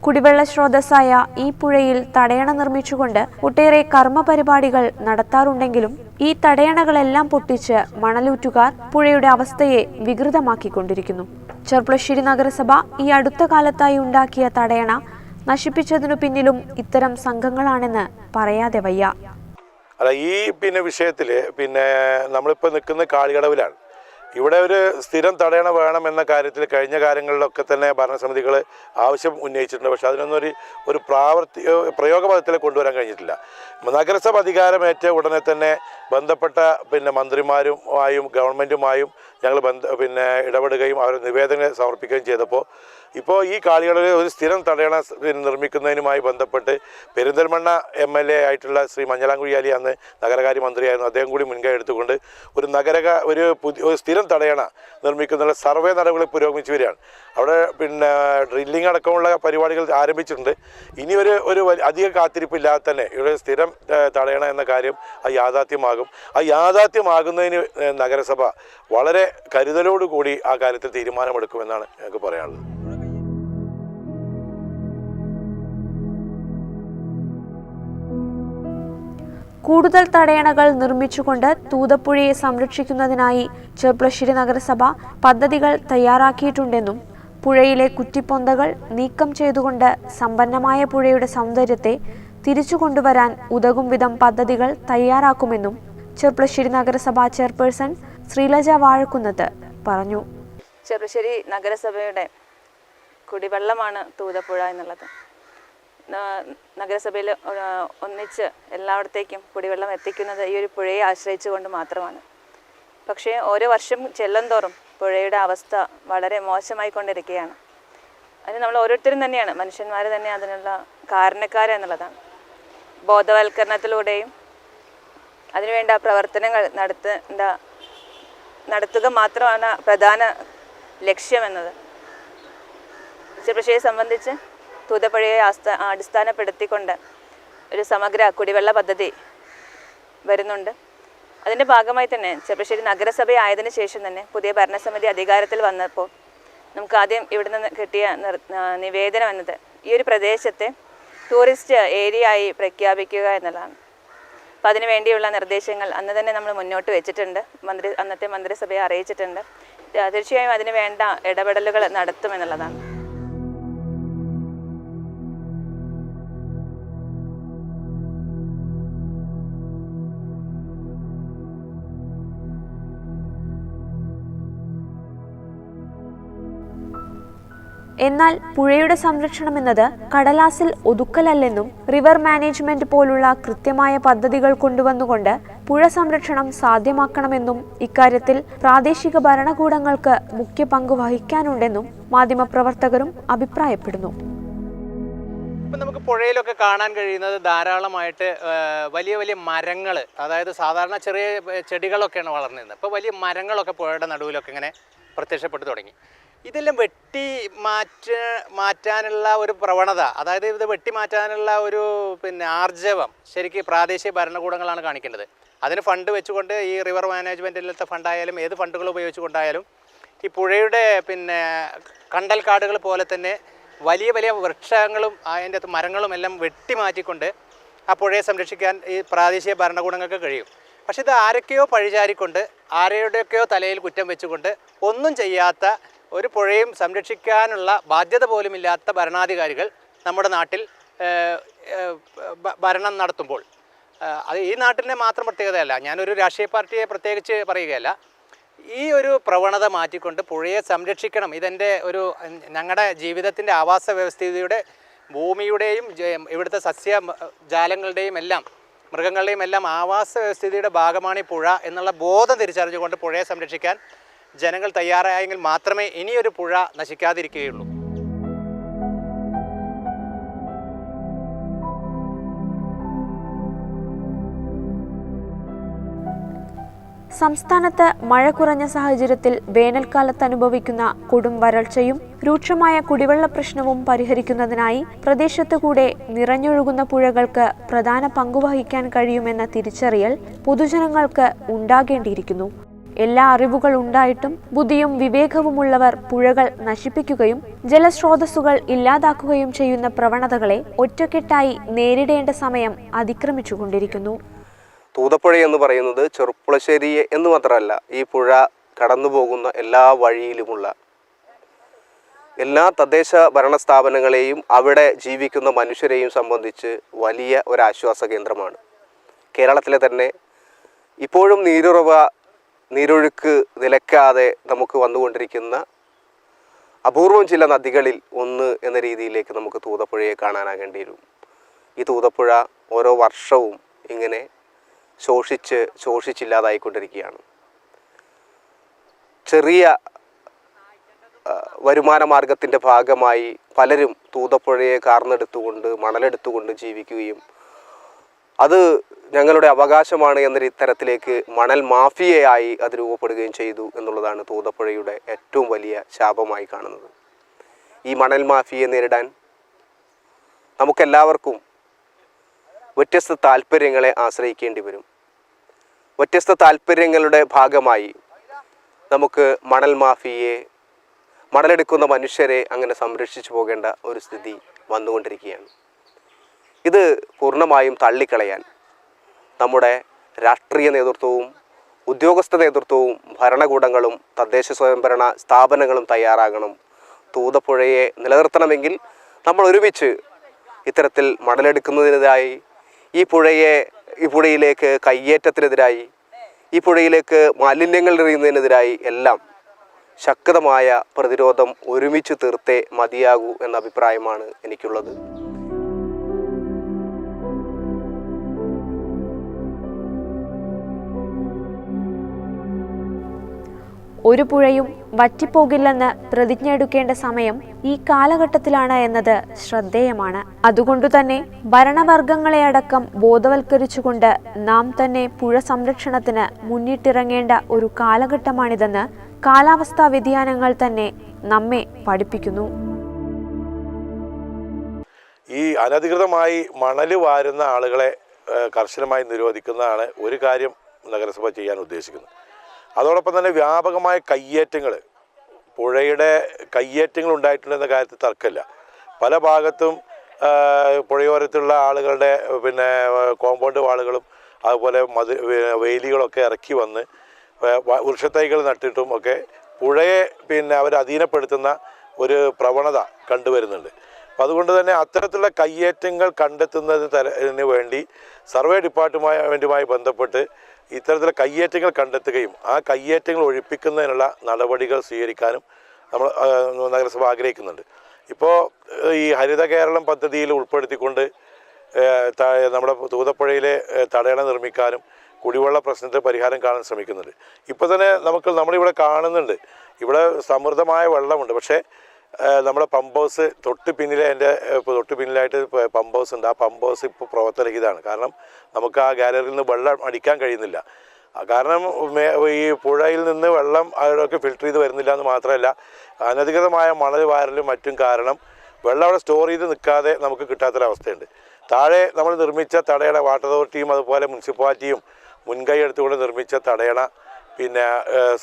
കുടിവെള്ള സ്രോതസ്സായ ഈ പുഴയിൽ തടയണ നിർമ്മിച്ചുകൊണ്ട് ഒട്ടേറെ കർമ്മ പരിപാടികൾ നടത്താറുണ്ടെങ്കിലും ഈ തടയണകളെല്ലാം പൊട്ടിച്ച് മണലൂറ്റുകാർ പുഴയുടെ അവസ്ഥയെ വികൃതമാക്കിക്കൊണ്ടിരിക്കുന്നു. ചെർപ്പളശ്ശേരി നഗരസഭ ഈ അടുത്ത കാലത്തായി ഉണ്ടാക്കിയ തടയണ നശിപ്പിച്ചതിനു പിന്നിലും ഇത്തരം സംഘങ്ങളാണെന്ന് പറയാതെ വയ്യ. അല്ല ഈ പിന്നെ വിഷയത്തിൽ പിന്നെ നമ്മളിപ്പോൾ നിൽക്കുന്ന കാളികടവിലാണ് ഇവിടെ ഒരു സ്ഥിരം തടയണ വേണം എന്ന കാര്യത്തിൽ കഴിഞ്ഞ കാലങ്ങളിലൊക്കെ തന്നെ ഭരണസമിതികൾ ആവശ്യം ഉന്നയിച്ചിട്ടുണ്ട്. പക്ഷേ അതിനൊന്നും ഒരു ഒരു പ്രാവർത്തി പ്രയോഗപഥത്തിൽ കൊണ്ടുവരാൻ കഴിഞ്ഞിട്ടില്ല. നഗരസഭ അധികാരമേറ്റ ഉടനെ തന്നെ ബന്ധപ്പെട്ട പിന്നെ മന്ത്രിമാരുമായും ഗവൺമെന്റുമായും ഞങ്ങൾ ബന്ധ പിന്നെ ഇടപെടുകയും അവർ നിവേദനം സമർപ്പിക്കുകയും ചെയ്തപ്പോൾ ഇപ്പോൾ ഈ കാളികളിൽ ഒരു സ്ഥിരം തടയണ നിർമ്മിക്കുന്നതിനുമായി ബന്ധപ്പെട്ട് പെരിന്തൽമണ്ണ എം എൽ എ ആയിട്ടുള്ള ശ്രീ മഞ്ഞളാംകുഴി അലി അന്ന് നഗരകാര്യ മന്ത്രിയായിരുന്നു അദ്ദേഹം കൂടി മുൻകൈ എടുത്തുകൊണ്ട് ഒരു നഗരക ഒരു പുതിയ ഒരു സ്ഥിരം തടയണ നിർമ്മിക്കുന്നതിനുള്ള സർവേ നടപടികൾ പുരോഗമിച്ചു വരികയാണ്. അവിടെ പിന്നെ ഡ്രില്ലിംഗ് അടക്കമുള്ള പരിപാടികൾ ആരംഭിച്ചിട്ടുണ്ട്. ഇനി ഒരു ഒരു അധിക കാത്തിരിപ്പില്ലാതെ തന്നെ ഇവിടെ സ്ഥിരം തടയണ എന്ന കാര്യം അത് യാഥാർത്ഥ്യമാകും. ആ യാഥാർത്ഥ്യമാകുന്നതിന് നഗരസഭ വളരെ കരുതലോടുകൂടി ആ കാര്യത്തിൽ തീരുമാനമെടുക്കുമെന്നാണ് ഞങ്ങൾക്ക് പറയാനുള്ളത്. കൂടുതൽ തടയണകൾ നിർമ്മിച്ചുകൊണ്ട് തൂതപ്പുഴയെ സംരക്ഷിക്കുന്നതിനായി ചെർപ്പളശ്ശേരി നഗരസഭ പദ്ധതികൾ തയ്യാറാക്കിയിട്ടുണ്ടെന്നും പുഴയിലെ കുറ്റിപ്പൊന്തകൾ നീക്കം ചെയ്തുകൊണ്ട് സമ്പന്നമായ പുഴയുടെ സൗന്ദര്യത്തെ തിരിച്ചുകൊണ്ടുവരാൻ ഉതകും വിധം പദ്ധതികൾ തയ്യാറാക്കുമെന്നും ചെർപ്പളശ്ശേരി നഗരസഭ ചെയർപേഴ്സൺ ശ്രീലജ വാഴക്കുന്നത്ത് പറഞ്ഞു. ചെറുശ്ശേരി നഗരസഭയുടെ കുടിവെള്ളമാണ് തൂതപ്പുഴ എന്നുള്ളത്. നഗരസഭയിൽ ഒന്നിച്ച് എല്ലായിടത്തേക്കും കുടിവെള്ളം എത്തിക്കുന്നത് ഈ ഒരു പുഴയെ ആശ്രയിച്ചുകൊണ്ട് മാത്രമാണ്. പക്ഷേ ഓരോ വർഷം ചെല്ലുന്തോറും പുഴയുടെ അവസ്ഥ വളരെ മോശമായി മോശമായിക്കൊണ്ടിരിക്കുകയാണ്. അതിന് നമ്മൾ ഓരോരുത്തരും തന്നെയാണ്. മനുഷ്യന്മാർ തന്നെ അതിനുള്ള കാരണക്കാരെന്നുള്ളതാണ് ബോധവൽക്കരണത്തിലൂടെയും അതിനുവേണ്ട പ്രവർത്തനങ്ങൾ നടത്തേണ്ട നടത്തുക മാത്രമാണ് പ്രധാന ലക്ഷ്യമെന്നത് ഉച്ചപക്ഷയെ സംബന്ധിച്ച് തൂതപ്പുഴയെ അടിസ്ഥാനപ്പെടുത്തിക്കൊണ്ട് ഒരു സമഗ്ര കുടിവെള്ള പദ്ധതി വരുന്നുണ്ട്. അതിന്റെ ഭാഗമായി തന്നെ ചെറുപ്പശ്ശേരി നഗരസഭ ആയതിനു ശേഷം തന്നെ പുതിയ ഭരണസമിതി അധികാരത്തിൽ വന്നപ്പോൾ നമുക്ക് ആദ്യം ഇവിടെ നിന്ന് കിട്ടിയ നിവേദനം എന്നത് ഈ ഒരു പ്രദേശത്തെ ടൂറിസ്റ്റ് ഏരിയ ആയി പ്രഖ്യാപിക്കുക എന്നുള്ളതാണ്. അപ്പോൾ അതിനു വേണ്ടിയുള്ള നിർദ്ദേശങ്ങൾ അന്ന് തന്നെ നമ്മൾ മുന്നോട്ട് വെച്ചിട്ടുണ്ട്. മന്ത്രി അന്നത്തെ മന്ത്രിസഭയെ അറിയിച്ചിട്ടുണ്ട്. തീർച്ചയായും അതിന് വേണ്ട ഇടപെടലുകൾ നടത്തുമെന്നുള്ളതാണ് എന്നാൽ പുഴയുടെ സംരക്ഷണം എന്നത് കടലാസിൽ ഒതുക്കലല്ലെന്നും റിവർ മാനേജ്മെന്റ് പോലുള്ള കൃത്യമായ പദ്ധതികൾ കൊണ്ടുവന്നുകൊണ്ട് പുഴ സംരക്ഷണം സാധ്യമാക്കണമെന്നും ഇക്കാര്യത്തിൽ പ്രാദേശിക ഭരണകൂടങ്ങൾക്ക് മുഖ്യ പങ്ക് വഹിക്കാനുണ്ടെന്നും മാധ്യമപ്രവർത്തകരും അഭിപ്രായപ്പെടുന്നു. ഇപ്പം നമുക്ക് പുഴയിലൊക്കെ കാണാൻ കഴിയുന്നത് ധാരാളമായിട്ട് വലിയ വലിയ മരങ്ങൾ അതായത് സാധാരണ ചെറിയ ചെടികളൊക്കെയാണ് വളർന്നിരുന്നത്. അപ്പോൾ വലിയ മരങ്ങളൊക്കെ പുഴയുടെ നടുവിലൊക്കെ ഇങ്ങനെ പ്രത്യക്ഷപ്പെട്ടു തുടങ്ങി. ഇതെല്ലാം വെട്ടി മാറ്റ മാറ്റാനുള്ള ഒരു പ്രവണത. അതായത് ഇത് വെട്ടി മാറ്റാനുള്ള ഒരു പിന്നെ ആർജവം ശരിക്കും പ്രാദേശിക ഭരണകൂടങ്ങളാണ് കാണിക്കേണ്ടത് അതിന് ഫണ്ട് വെച്ചുകൊണ്ട് ഈ റിവർ മാനേജ്മെന്റിലത്തെ ഫണ്ടായാലും ഏത് ഫണ്ടുകൾ ഉപയോഗിച്ചുകൊണ്ടായാലും ഈ പുഴയുടെ പിന്നെ കണ്ടൽ കാടുകൾ പോലെ തന്നെ വലിയ വലിയ വൃക്ഷങ്ങളും അതിന്റെ അകത്ത് മരങ്ങളും എല്ലാം വെട്ടി മാറ്റിക്കൊണ്ട് ആ പുഴയെ സംരക്ഷിക്കാൻ ഈ പ്രാദേശിക ഭരണകൂടങ്ങൾക്ക് കഴിയും. പക്ഷേ ഇത് ആരൊക്കെയോ പഴിചാരിക്കൊണ്ട് ആരുടെയൊക്കെയോ തലയിൽ കുറ്റം വെച്ചുകൊണ്ട് ഒന്നും ചെയ്യാത്ത ഒരു പുഴയും സംരക്ഷിക്കാനുള്ള ബാധ്യത പോലുമില്ലാത്ത ഭരണാധികാരികൾ നമ്മുടെ നാട്ടിൽ ഭരണം നടത്തുമ്പോൾ. അത് ഈ നാട്ടിന്റെ മാത്രം പ്രത്യേകതയല്ല ഞാനൊരു രാഷ്ട്രീയ പാർട്ടിയെ പ്രത്യേകിച്ച് പറയുകയല്ല. ഈ ഒരു പ്രവണത മാറ്റിക്കൊണ്ട് പുഴയെ സംരക്ഷിക്കണം. ഇതെന്റെ ഒരു ഞങ്ങളുടെ ജീവിതത്തിന്റെ ആവാസ വ്യവസ്ഥിതിയുടെ ഭൂമിയുടെയും ഇവിടുത്തെ സസ്യ ജാലങ്ങളുടെയും എല്ലാം മൃഗങ്ങളുടെയും എല്ലാം ആവാസ വ്യവസ്ഥിതിയുടെ ഭാഗമാണ് ഈ പുഴ എന്നുള്ള ബോധം തിരിച്ചറിഞ്ഞുകൊണ്ട് പുഴയെ സംരക്ഷിക്കാൻ ജനങ്ങൾ തയ്യാറായെങ്കിൽ മാത്രമേ ഇനിയൊരു പുഴ നശിക്കാതിരിക്കുകയുള്ളൂ. സംസ്ഥാനത്ത് മഴ കുറഞ്ഞ സാഹചര്യത്തിൽ വേനൽക്കാലത്ത് അനുഭവിക്കുന്ന കൊടും വരൾച്ചയും രൂക്ഷമായ കുടിവെള്ള പ്രശ്നവും പരിഹരിക്കുന്നതിനായി പ്രദേശത്തുകൂടെ നിറഞ്ഞൊഴുകുന്ന പുഴകൾക്ക് പ്രധാന പങ്കുവഹിക്കാൻ കഴിയുമെന്ന തിരിച്ചറിയൽ പൊതുജനങ്ങൾക്ക് ഉണ്ടാകേണ്ടിയിരിക്കുന്നു. എല്ലാ അറിവുകൾ ഉണ്ടായിട്ടും ബുദ്ധിയും വിവേകവുമുള്ളവർ പുഴകൾ നശിപ്പിക്കുകയും ജലസ്രോതസ്സുകൾ ഇല്ലാതാക്കുകയും ചെയ്യുന്ന പ്രവണതകളെ ഒറ്റക്കെട്ടായി നേരിടേണ്ട സമയം അതിക്രമിച്ചുകൊണ്ടിരിക്കുന്നു. തൂതപ്പുഴ എന്ന് പറയുന്നത് ചെറുപ്പുളശ്ശേരി എന്ന് മാത്രമല്ല ഈ പുഴ കടന്നു പോകുന്ന എല്ലാ വഴിയിലുമുള്ള. എല്ലാ തദ്ദേശ ഭരണ സ്ഥാപനങ്ങളെയും അവിടെ ജീവിക്കുന്ന മനുഷ്യരെയും സംബന്ധിച്ച് വലിയ ഒരു ആശ്വാസ കേന്ദ്രമാണ് കേരളത്തിലെ തന്നെ ഇപ്പോഴും നീരുറവ നീരൊഴുക്ക് നിലക്കാതെ നമുക്ക് വന്നുകൊണ്ടിരിക്കുന്ന അപൂർവം ചില നദികളിൽ ഒന്ന് എന്ന രീതിയിലേക്ക് നമുക്ക് തൂതപ്പുഴയെ കാണാനാകേണ്ടി വരും. ഈ തൂതപ്പുഴ ഓരോ വർഷവും ഇങ്ങനെ ശോഷിച്ച് ശോഷിച്ചില്ലാതായിക്കൊണ്ടിരിക്കുകയാണ്. ചെറിയ വരുമാന മാർഗത്തിന്റെ ഭാഗമായി പലരും തൂതപ്പുഴയെ കാർന്നെടുത്തുകൊണ്ട് മണലെടുത്തുകൊണ്ട് ജീവിക്കുകയും അത് ഞങ്ങളുടെ അവകാശമാണ് എന്ന തരത്തിലേക്ക് മണൽ മാഫിയയായി അത് രൂപപ്പെടുകയും ചെയ്തു എന്നുള്ളതാണ് തൂതപ്പുഴയുടെ ഏറ്റവും വലിയ ശാപമായി കാണുന്നത്. ഈ മണൽ മാഫിയെ നേരിടാൻ നമുക്കെല്ലാവർക്കും വ്യത്യസ്ത താല്പര്യങ്ങളെ ആശ്രയിക്കേണ്ടി വരും. വ്യത്യസ്ത താല്പര്യങ്ങളുടെ ഭാഗമായി നമുക്ക് മണൽ മാഫിയെ മണലെടുക്കുന്ന മനുഷ്യരെ അങ്ങനെ സംരക്ഷിച്ചു പോകേണ്ട ഒരു സ്ഥിതി വന്നുകൊണ്ടിരിക്കുകയാണ്. ഇത് പൂർണമായും തള്ളിക്കളയാൻ നമ്മുടെ രാഷ്ട്രീയ നേതൃത്വവും ഉദ്യോഗസ്ഥ നേതൃത്വവും ഭരണകൂടങ്ങളും തദ്ദേശ സ്വയംഭരണ സ്ഥാപനങ്ങളും തയ്യാറാകണം. തൂതപ്പുഴയെ നിലനിർത്തണമെങ്കിൽ നമ്മൾ ഒരുമിച്ച് ഇത്തരത്തിൽ മണലെടുക്കുന്നതിനെതിരായി ഈ പുഴയെ ഈ പുഴയിലേക്ക് കയ്യേറ്റത്തിനെതിരായി ഈ പുഴയിലേക്ക് മാലിന്യങ്ങൾ എറിയുന്നതിനെതിരായി എല്ലാം ശക്തമായ പ്രതിരോധം ഒരുമിച്ച് തീർത്തേ മതിയാകൂ എന്ന അഭിപ്രായമാണ് എനിക്കുള്ളത്. ഒരു പുഴയും വറ്റിപ്പോകില്ലെന്ന് പ്രതിജ്ഞ എടുക്കേണ്ട സമയം ഈ കാലഘട്ടത്തിലാണ് എന്നത് ശ്രദ്ധേയമാണ്. അതുകൊണ്ടുതന്നെ ഭരണവർഗങ്ങളെ അടക്കം ബോധവൽക്കരിച്ചുകൊണ്ട് നാം തന്നെ പുഴ സംരക്ഷണത്തിന് മുന്നിട്ടിറങ്ങേണ്ട ഒരു കാലഘട്ടമാണിതെന്ന് കാലാവസ്ഥാ വ്യതിയാനങ്ങൾ തന്നെ നമ്മെ പഠിപ്പിക്കുന്നു. ഈ അനധികൃതമായി മണൽ വാരുന്ന ആളുകളെ കർശനമായി നിരോധിക്കുന്നതാണ് ഒരു കാര്യം നഗരസഭ ചെയ്യാൻ ഉദ്ദേശിക്കുന്നത്. അതോടൊപ്പം തന്നെ വ്യാപകമായ കയ്യേറ്റങ്ങൾ പുഴയുടെ കയ്യേറ്റങ്ങൾ ഉണ്ടായിട്ടുണ്ടെന്ന കാര്യത്തിൽ തർക്കമില്ല. പല ഭാഗത്തും പുഴയോരത്തുള്ള ആളുകളുടെ പിന്നെ കോമ്പൗണ്ട് വാളുകളും അതുപോലെ മത് വേലികളൊക്കെ ഇറക്കി വന്ന് വൃക്ഷത്തൈകൾ നട്ടിട്ടും ഒക്കെ പുഴയെ പിന്നെ അവർ അധീനപ്പെടുത്തുന്ന ഒരു പ്രവണത കണ്ടുവരുന്നുണ്ട്. അപ്പം അതുകൊണ്ട് തന്നെ അത്തരത്തിലുള്ള കയ്യേറ്റങ്ങൾ കണ്ടെത്തുന്നത് തരത്തിന് വേണ്ടി സർവേ ഡിപ്പാർട്ട്മെന്റുമായി ബന്ധപ്പെട്ട് ഇത്തരത്തിലുള്ള കയ്യേറ്റങ്ങൾ കണ്ടെത്തുകയും ആ കയ്യേറ്റങ്ങൾ ഒഴിപ്പിക്കുന്നതിനുള്ള നടപടികൾ സ്വീകരിക്കാനും നമ്മൾ നഗരസഭ ആഗ്രഹിക്കുന്നുണ്ട്. ഇപ്പോൾ ഈ ഹരിത കേരളം പദ്ധതിയിൽ ഉൾപ്പെടുത്തിക്കൊണ്ട് നമ്മുടെ തൂതപ്പുഴയിലെ തടയണ നിർമ്മിക്കാനും കുടിവെള്ള പ്രശ്നത്തിന് പരിഹാരം കാണാൻ ശ്രമിക്കുന്നുണ്ട്. ഇപ്പോൾ തന്നെ നമുക്ക് നമ്മളിവിടെ കാണുന്നുണ്ട്. ഇവിടെ സമൃദ്ധമായ വെള്ളമുണ്ട്. പക്ഷേ നമ്മുടെ പമ്പ് ഹൗസ് തൊട്ട് പിന്നിലെ എന്റെ ഇപ്പോൾ തൊട്ട് പിന്നിലായിട്ട് പമ്പ് ഹൗസ് ഉണ്ട്. ആ പമ്പ് ഹൗസ് ഇപ്പോൾ പ്രവർത്തനരഹിതാണ് കാരണം നമുക്ക് ആ ഗാലറിയിൽ നിന്ന് വെള്ളം അടിക്കാൻ കഴിയുന്നില്ല. കാരണം ഈ പുഴയിൽ നിന്ന് വെള്ളം അവിടെയൊക്കെ ഫിൽട്ടർ ചെയ്ത് വരുന്നില്ല എന്ന് മാത്രമല്ല അനധികൃതമായ മണൽ വാരലും മറ്റും കാരണം വെള്ളം അവിടെ സ്റ്റോർ ചെയ്ത് നിൽക്കാതെ നമുക്ക് കിട്ടാത്തൊരവസ്ഥയുണ്ട്. താഴെ നമ്മൾ നിർമ്മിച്ച തടയണ വാട്ടർ അതോറിറ്റിയും അതുപോലെ മുനിസിപ്പാലിറ്റിയും മുൻകൈ എടുത്തുകൊണ്ട് നിർമ്മിച്ച തടയണ പിന്നെ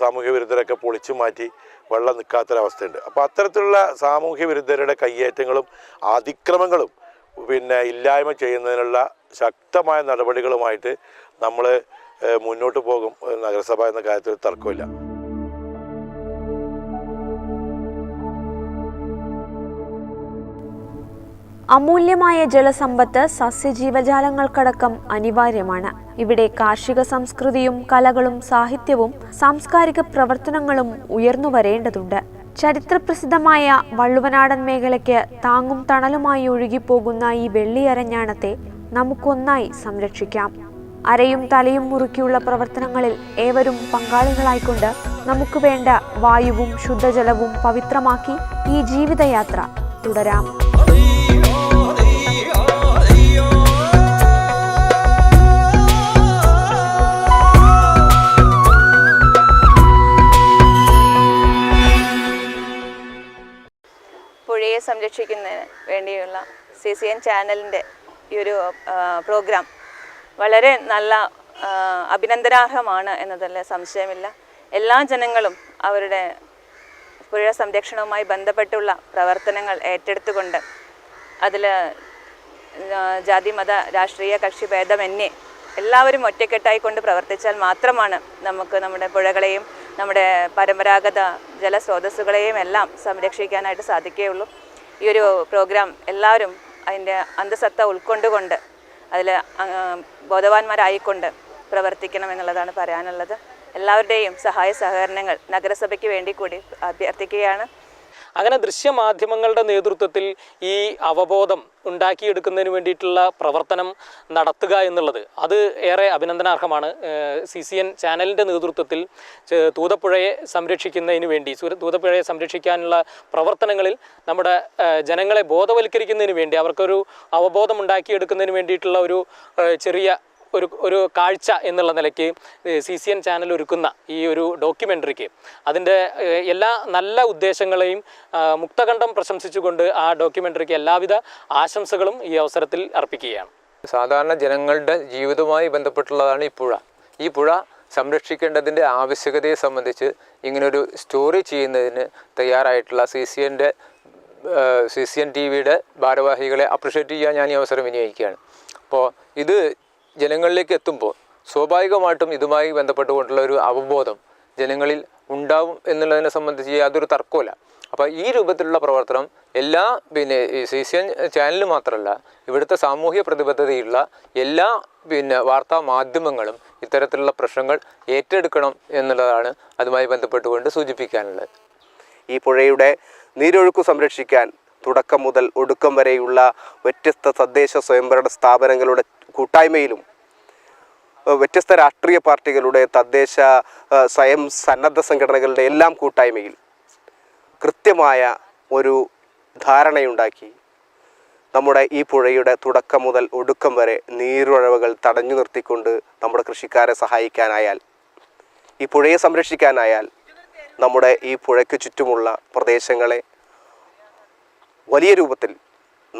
സാമൂഹ്യ വിരുദ്ധരൊക്കെ പൊളിച്ചു മാറ്റി വെള്ളം നിൽക്കാത്തൊരവസ്ഥയുണ്ട്. അപ്പോൾ അത്തരത്തിലുള്ള സാമൂഹ്യ വിരുദ്ധരുടെ കയ്യേറ്റങ്ങളും അതിക്രമങ്ങളും പിന്നെ ഇല്ലായ്മ ചെയ്യുന്നതിനുള്ള ശക്തമായ നടപടികളുമായിട്ട് നമ്മൾ മുന്നോട്ട് പോകും. നഗരസഭ എന്ന കാര്യത്തിൽ തർക്കമില്ല അമൂല്യമായ ജലസമ്പത്ത് സസ്യജീവജാലങ്ങൾക്കടക്കം അനിവാര്യമാണ്. ഇവിടെ കാർഷിക സംസ്കൃതിയും കലകളും സാഹിത്യവും സാംസ്കാരിക പ്രവർത്തനങ്ങളും ഉയർന്നു വരേണ്ടതുണ്ട്. ചരിത്രപ്രസിദ്ധമായ വള്ളുവനാടൻ മേഖലയ്ക്ക് താങ്ങും തണലുമായി ഒഴുകിപ്പോകുന്ന ഈ വെള്ളിയരഞ്ഞാണത്തെ നമുക്കൊന്നായി സംരക്ഷിക്കാം. അരയും തലയും മുറുക്കിയുള്ള പ്രവർത്തനങ്ങളിൽ ഏവരും പങ്കാളികളായിക്കൊണ്ട് നമുക്ക് വേണ്ട വായുവും ശുദ്ധജലവും പവിത്രമാക്കി ഈ ജീവിതയാത്ര തുടരാം. സംരക്ഷിക്കുന്നതിന് വേണ്ടിയുള്ള സി സി എൻ ചാനലിന്റെ ഈ ഒരു പ്രോഗ്രാം വളരെ നല്ല അഭിനന്ദനാർഹമാണ് എന്നതല്ല സംശയമില്ല. എല്ലാ ജനങ്ങളും അവരുടെ പുഴ സംരക്ഷണവുമായി ബന്ധപ്പെട്ടുള്ള പ്രവർത്തനങ്ങൾ ഏറ്റെടുത്തുകൊണ്ട് അതിൽ ജാതി മത രാഷ്ട്രീയ കക്ഷി ഭേദമന്യേ എല്ലാവരും ഒറ്റക്കെട്ടായി കൊണ്ട് പ്രവർത്തിച്ചാൽ മാത്രമാണ് നമുക്ക് നമ്മുടെ പുഴകളെയും നമ്മുടെ പരമ്പരാഗത ജലസ്രോതസ്സുകളെയും എല്ലാം സംരക്ഷിക്കാനായിട്ട് സാധിക്കുകയുള്ളൂ. ഈ ഒരു പ്രോഗ്രാം എല്ലാവരും അതിന്റെ അന്തസത്ത ഉൾക്കൊണ്ടുകൊണ്ട് അതിൽ ബോധവാന്മാരായിക്കൊണ്ട് പ്രവർത്തിക്കണം എന്നുള്ളതാണ് പറയാനുള്ളത്. എല്ലാവരുടെയും സഹായ സഹകരണങ്ങൾ നഗരസഭയ്ക്ക് വേണ്ടി കൂടി അഭ്യർത്ഥിക്കുകയാണ്. അങ്ങനെ ദൃശ്യമാധ്യമങ്ങളുടെ നേതൃത്വത്തിൽ ഈ അവബോധം ഉണ്ടാക്കിയെടുക്കുന്നതിന് വേണ്ടിയിട്ടുള്ള പ്രവർത്തനം നടത്തുക എന്നുള്ളത്. അത് ഏറെ അഭിനന്ദനാർഹമാണ്. സി സി എൻ ചാനലിന്റെ നേതൃത്വത്തിൽ തൂതപ്പുഴയെ സംരക്ഷിക്കുന്നതിന് വേണ്ടി തൂതപ്പുഴയെ സംരക്ഷിക്കാനുള്ള പ്രവർത്തനങ്ങളിൽ നമ്മുടെ ജനങ്ങളെ ബോധവൽക്കരിക്കുന്നതിന് വേണ്ടി അവർക്കൊരു അവബോധം ഉണ്ടാക്കിയെടുക്കുന്നതിന് വേണ്ടിയിട്ടുള്ള ഒരു ചെറിയ ഒരു ഒരു കാഴ്ച എന്നുള്ള നിലയ്ക്ക് സി സി എൻ ചാനൽ ഒരുക്കുന്ന ഈ ഒരു ഡോക്യുമെന്ററിക്ക് അതിന്റെ എല്ലാ നല്ല ഉദ്ദേശങ്ങളെയും മുക്തകണ്ഠം പ്രശംസിച്ചുകൊണ്ട് ആ ഡോക്യുമെന്ററിക്ക് എല്ലാവിധ ആശംസകളും ഈ അവസരത്തിൽ അർപ്പിക്കുകയാണ്. സാധാരണ ജനങ്ങളുടെ ജീവിതവുമായി ബന്ധപ്പെട്ടുള്ളതാണ് ഈ പുഴ. ഈ പുഴ സംരക്ഷിക്കേണ്ടതിന്റെ ആവശ്യകതയെ സംബന്ധിച്ച് ഇങ്ങനൊരു സ്റ്റോറി ചെയ്യുന്നതിന് തയ്യാറായിട്ടുള്ള സി സി എന്റെ സി സി എൻ ടി വിയുടെ ഭാരവാഹികളെ അപ്രിഷ്യേറ്റ് ചെയ്യാൻ ഞാൻ ഈ അവസരം വിനിയോഗിക്കുകയാണ്. അപ്പോൾ ഇത് ജനങ്ങളിലേക്ക് എത്തുമ്പോൾ സ്വാഭാവികമായിട്ടും ഇതുമായി ബന്ധപ്പെട്ടുകൊണ്ടുള്ള ഒരു അവബോധം ജനങ്ങളിൽ ഉണ്ടാവും എന്നുള്ളതിനെ സംബന്ധിച്ച് യാതൊരു തർക്കമില്ല അപ്പോൾ ഈ രൂപത്തിലുള്ള പ്രവർത്തനം എല്ലാ പിന്നെ സി സി എൻ ചാനൽ മാത്രമല്ല ഇവിടുത്തെ സാമൂഹ്യ പ്രതിബദ്ധതയുള്ള എല്ലാ പിന്നെ വാർത്താ മാധ്യമങ്ങളും ഇത്തരത്തിലുള്ള പ്രശ്നങ്ങൾ ഏറ്റെടുക്കണം എന്നുള്ളതാണ് അതുമായി ബന്ധപ്പെട്ടുകൊണ്ട് സൂചിപ്പിക്കാനുള്ളത്. ഈ പുഴയുടെ നീരൊഴുക്ക് സംരക്ഷിക്കാൻ തുടക്കം മുതൽ ഒടുക്കം വരെയുള്ള വ്യത്യസ്ത തദ്ദേശ സ്വയംഭരണ സ്ഥാപനങ്ങളുടെ കൂട്ടായ്മയിലും വ്യത്യസ്ത രാഷ്ട്രീയ പാർട്ടികളുടെ തദ്ദേശ സ്വയം സന്നദ്ധ സംഘടനകളുടെ എല്ലാം കൂട്ടായ്മയിൽ കൃത്യമായ ഒരു ധാരണയുണ്ടാക്കി. നമ്മുടെ ഈ പുഴയുടെ തുടക്കം മുതൽ ഒടുക്കം വരെ നീരുറവകൾ തടഞ്ഞു നിർത്തിക്കൊണ്ട് നമ്മുടെ കൃഷിക്കാരെ സഹായിക്കാനായാൽ ഈ പുഴയെ സംരക്ഷിക്കാനായാൽ നമ്മുടെ ഈ പുഴയ്ക്ക് ചുറ്റുമുള്ള പ്രദേശങ്ങളെ വലിയ രൂപത്തിൽ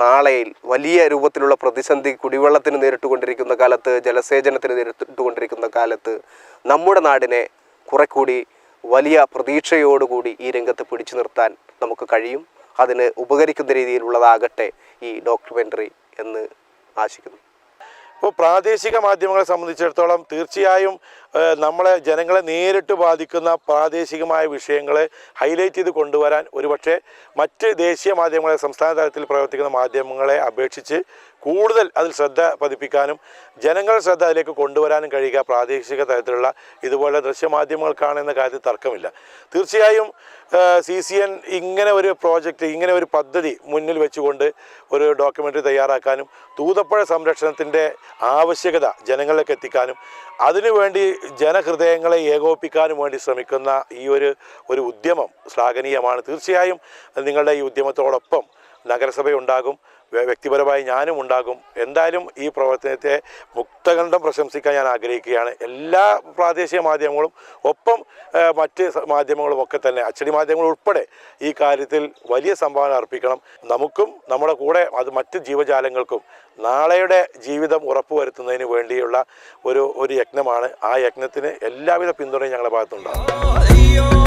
നാളെയിൽ വലിയ രൂപത്തിലുള്ള പ്രതിസന്ധി കുടിവെള്ളത്തിന് നേരിട്ടുകൊണ്ടിരിക്കുന്ന കാലത്ത് ജലസേചനത്തിന് നേരിട്ടുകൊണ്ടിരിക്കുന്ന കാലത്ത് നമ്മുടെ നാടിനെ കുറെ കൂടി വലിയ പ്രതീക്ഷയോടുകൂടി ഈ രംഗത്ത് പിടിച്ചു നിർത്താൻ നമുക്ക് കഴിയും. അതിന് ഉപകരിക്കുന്ന രീതിയിലുള്ളതാകട്ടെ ഈ ഡോക്യുമെന്ററി എന്ന് ആശിക്കുന്നു. ഇപ്പോൾ പ്രാദേശിക മാധ്യമങ്ങളെ സംബന്ധിച്ചിടത്തോളം തീർച്ചയായും നമ്മളെ ജനങ്ങളെ നേരിട്ട് ബാധിക്കുന്ന പ്രാദേശികമായ വിഷയങ്ങളെ ഹൈലൈറ്റ് ചെയ്ത് കൊണ്ടുവരാൻ ഒരുപക്ഷെ മറ്റ് ദേശീയ മാധ്യമങ്ങളെ സംസ്ഥാന തലത്തിൽ പ്രവർത്തിക്കുന്ന മാധ്യമങ്ങളെ അപേക്ഷിച്ച് കൂടുതൽ അതിൽ ശ്രദ്ധ പതിപ്പിക്കാനും ജനങ്ങൾ ശ്രദ്ധ അതിലേക്ക് കൊണ്ടുവരാനും കഴിയുക പ്രാദേശിക തലത്തിലുള്ള ഇതുപോലെ ദൃശ്യമാധ്യമങ്ങൾക്കാണെന്ന കാര്യത്തിൽ തർക്കമില്ല. തീർച്ചയായും സി സി എൻ ഇങ്ങനെ ഒരു പ്രോജക്റ്റ് ഇങ്ങനെ ഒരു പദ്ധതി മുന്നിൽ വെച്ചുകൊണ്ട് ഒരു ഡോക്യുമെന്ററി തയ്യാറാക്കാനും തൂതപ്പുഴ സംരക്ഷണത്തിന്റെ ആവശ്യകത ജനങ്ങളിലേക്ക് എത്തിക്കാനും അതിനുവേണ്ടി ജനഹൃദയങ്ങളെ ഏകോപിപ്പിക്കാനും വേണ്ടി ശ്രമിക്കുന്ന ഈ ഒരു ഒരു ഉദ്യമം ശ്ലാഘനീയമാണ്. തീർച്ചയായും നിങ്ങളുടെ ഈ ഉദ്യമത്തോടൊപ്പം നഗരസഭയുണ്ടാകും. വ്യക്തിപരമായി ഞാനും ഉണ്ടാകും. എന്തായാലും ഈ പ്രവർത്തനത്തെ മുക്തകണ്ഠം പ്രശംസിക്കാൻ ഞാൻ ആഗ്രഹിക്കുകയാണ്. എല്ലാ പ്രാദേശിക മാധ്യമങ്ങളും ഒപ്പം മറ്റ് മാധ്യമങ്ങളും ഒക്കെ തന്നെ അച്ചടി മാധ്യമങ്ങൾ ഉൾപ്പെടെ ഈ കാര്യത്തിൽ വലിയ സംഭാവന അർപ്പിക്കണം. നമുക്കും നമ്മുടെ കൂടെ അത് മറ്റ് ജീവജാലങ്ങൾക്കും നാളെയുടെ ജീവിതം ഉറപ്പുവരുത്തുന്നതിന് വേണ്ടിയുള്ള ഒരു ഒരു യജ്ഞമാണ്. ആ യജ്ഞത്തിന് എല്ലാവിധ പിന്തുണയും ഞങ്ങളുടെ ഭാഗത്തുണ്ടാകും.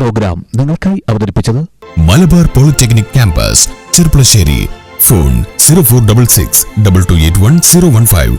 പ്രോഗ്രാം നിങ്ങൾക്കായി അവതരിപ്പിച്ചത് Malabar polytechnic campus Cherpulassery phone zero four double six double two eight one zero one five